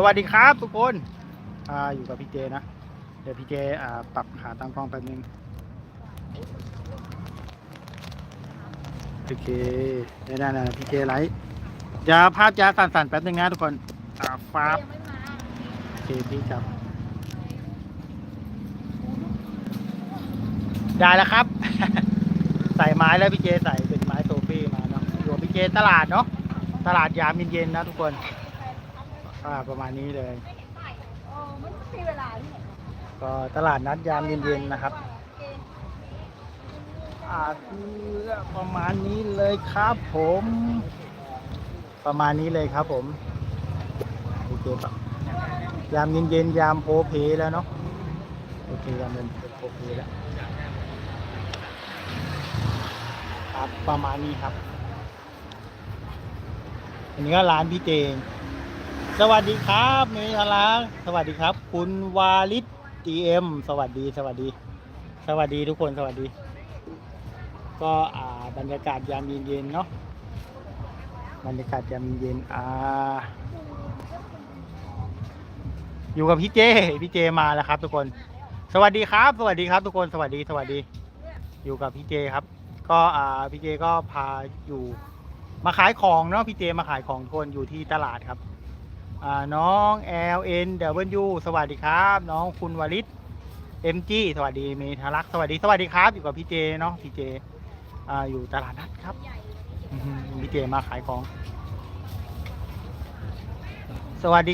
สวัสดีครับทุกคนอ่าอยู่กับพี่เจนะ เดี๋ยวพี่เจอ่าปรับขาตั้งกล้องแป๊บนึงโอเคได้ได้ได้พี่เจไลท์จะภาพจะสั่นๆแป๊บนึงนะทุกคนอ่าฟ้าบโอเคพี่จับ ได้แล้วครับ ใส่ไม้แล้วพี่เจใส่เป็นไม้โซฟี่มาเนาะอยู่กับพี่เจตลาดเนาะตลาดยามเย็นๆนะทุกคน อ่าประมาณนี้เลย เออมันไม่มีเวลาที่ไหนก็ตลาดนัดยามเย็นๆนะครับ อ่าคือประมาณนี้เลยครับผม ประมาณนี้เลยครับผมโอเคปะยามเย็นๆยามโพเพแล้วเนาะโอเคยามเย็นโพเพแล้วครับประมาณนี้ครับ อันนี้ก็ร้านพี่เจง สวัสดีครับเมธารักษ์สวัสดีครับ คุณวาลิศ GM สวัสดีสวัสดี สวัสดีทุกคนสวัสดี ก็อ่าบรรยากาศยามเย็นๆเนาะบรรยากาศยามเย็นอ่า อยู่กับพี่เจพี่เจมาแล้วครับ ทุกคน สวัสดีครับ สวัสดีครับ ทุกคนสวัสดีสวัสดี อยู่กับพี่เจครับ ก็อ่าพี่เจก็พาอยู่มาขายของเนาะพี่เจมาขายของทุกคนอยู่ที่ตลาดครับ น้อง L N W สวัสดีครับ น้องคุณวริศ M G สวัสดีเมธารักษ์สวัสดีสวัสดีครับอยู่กับพี่เจเนาะพี่เจออยู่ตลาดนัดครับพี่เจมาขายของ สวัสดี